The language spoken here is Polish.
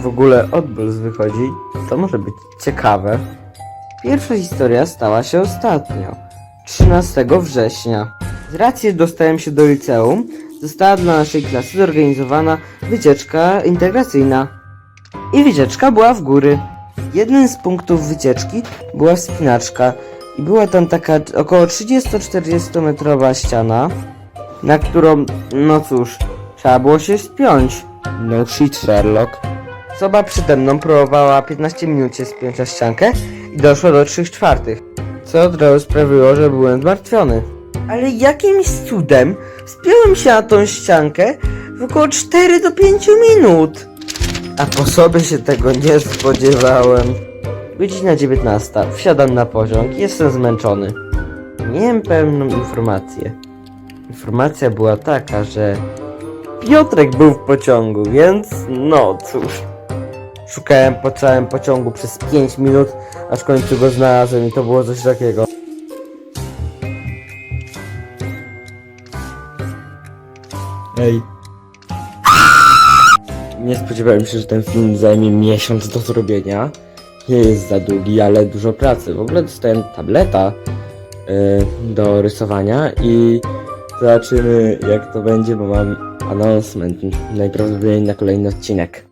w ogóle odbóz wychodzi, to może być ciekawe. Pierwsza historia stała się ostatnio, 13 września. Z racji, dostałem się do liceum, została dla naszej klasy zorganizowana wycieczka integracyjna. I wycieczka była w góry. Jednym z punktów wycieczki była wspinaczka i była tam taka około 30-40 metrowa ściana, na którą, no cóż, trzeba było się spiąć. No shit, Sherlock. Osoba przede mną próbowała 15 minut się spiąć na ściankę i doszła do 3 czwartych, co od razu sprawiło, że byłem zmartwiony. Ale jakimś cudem spiąłem się na tą ściankę w około 4 do 5 minut. A po sobie się tego nie spodziewałem. Godzina 19. Wsiadam na pociąg. Jestem zmęczony. Miałem pewną informację. Informacja była taka, że Piotrek był w pociągu, więc no cóż. Szukałem po całym pociągu przez 5 minut, aż w końcu go znalazłem i to było coś takiego. Ej. Nie spodziewałem się, że ten film zajmie miesiąc do zrobienia. Nie jest za długi, ale dużo pracy. W ogóle dostałem tableta y, do rysowania i zobaczymy jak to będzie, bo mam announcement najprawdopodobniej na kolejny odcinek.